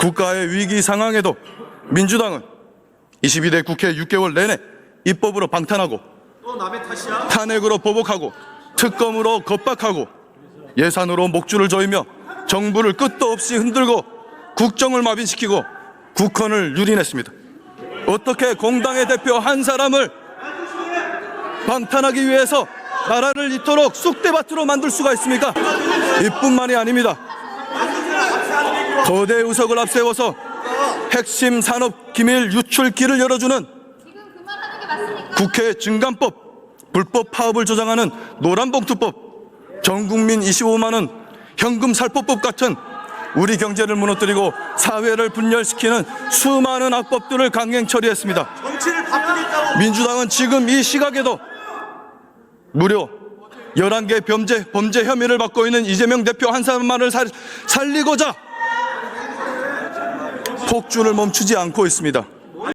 국가의 위기 상황에도 민주당은 22대 국회 6개월 내내 입법으로 방탄하고? 탄핵으로 보복하고 특검으로 겁박하고 예산으로 목줄을 조이며 정부를 끝도 없이 흔들고 국정을 마비시키고 국헌을 유린했습니다. 어떻게 공당의 대표 한 사람을 방탄하기 위해서 나라를 이토록 쑥대밭으로 만들 수가 있습니까? 이뿐만이 아닙니다. 거대 의석을 앞세워서 핵심 산업 기밀 유출기를 열어주는? 국회 증감법, 불법 파업을 조장하는 노란봉투법, 전국민 25만 원 현금 살포법 같은 우리 경제를 무너뜨리고 사회를 분열시키는 수많은 악법들을 강행 처리했습니다. 민주당은 지금 이 시각에도 무려 11개 범죄, 범죄 혐의를 받고 있는 이재명 대표 한 사람만을 살, 살리고자 폭주를 멈추지 않고 있습니다.